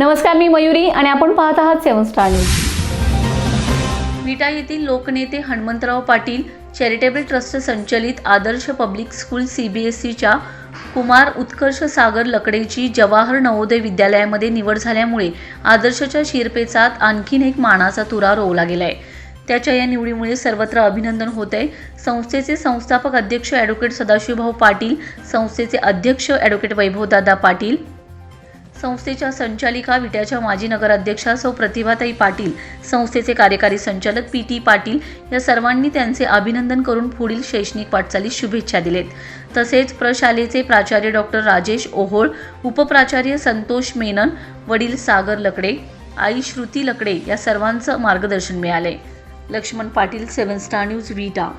नमस्कार मी मयुरी आणि आपण पाहत आहात सेवन स्टार न्यूज. विटा येथील लोकनेते हनुमंतराव पाटील चॅरिटेबल ट्रस्ट संचलित Adarsh public school C B S सीच्या कुमार उत्कर्ष सागर लकडेची जवाहर नवोदय विद्यालयामध्ये निवड झाल्यामुळे आदर्शच्या शिरपेचात आणखीन एक मानाचा तुरा रोवला गेलाय. त्याच्या या निवडीमुळे सर्वत्र अभिनंदन होत आहे संस्थेचे संस्थापक अध्यक्ष ॲडव्होकेट सदाशिवभाऊ पाटील संस्थेचे अध्यक्ष ॲडव्होकेट वैभवदादा पाटील संस्थेच्या संचालिका विट्याच्या माजी नगराध्यक्षा सौ प्रतिभाताई पाटील संस्थेचे कार्यकारी संचालक पी टी पाटील या सर्वांनी त्यांचे अभिनंदन करून पुढील शैक्षणिक वाटचालीस शुभेच्छा दिलेत. तसेच प्रशालेचे प्राचार्य डॉक्टर राजेश ओहोळ उपप्राचार्य संतोष मेनन वडील सागर लकडे आई श्रुती लकडे या सर्वांचं मार्गदर्शन मिळाले. Laxman Patil seven star news Vita.